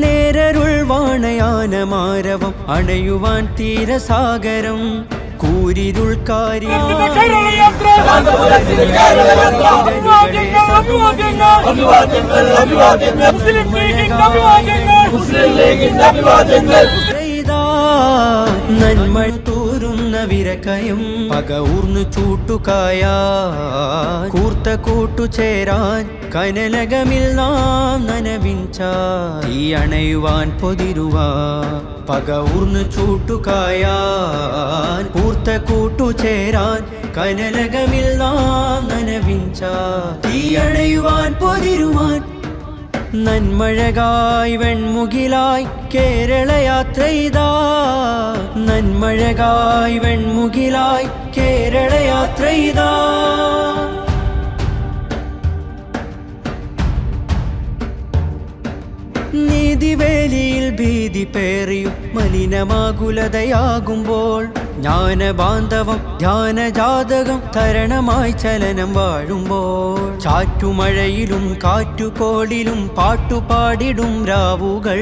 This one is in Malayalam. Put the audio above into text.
നേരരുൾ വാണയാന മാരവം അണയുവാൻ തീരസാഗരം കൂരിരുൾ കാരി നന്മ തൂരുന്ന വിരക്കയും പക ഊർന്നു ചൂട്ടുകായ കൂർത്ത കൂട്ടു ചേരാൻ കനലകമിൽ നാം നനവിഞ്ച ഈ അണയുവാൻ പൊതിരുവാ പക ഊർന്നു ചൂട്ടുകായാൻ കൂർത്ത കൂട്ടു ചേരാൻ കനലകമിൽ നാം നനവിഞ്ച ഈ അണയുവാൻ പൊതിരുവാൻ നന്മഴകായി വെൺമുകിലായി കേരള യാത്ര ഇതാ നന്മഴകായി വെൺമുകിലായി കേരള യാത്ര ഇതാ നീതിവേലിയിൽ ഭീതി പേറിയും മലിനമാകുലതയാകുമ്പോൾ ജ്ഞാനബാന്ധവം ധ്യാനജാതകം തരണമായി ചലനം വാഴുമ്പോൾ ചാറ്റുമഴയിലും കാറ്റുകോളിലും പാട്ടുപാടിടും രാവുകൾ.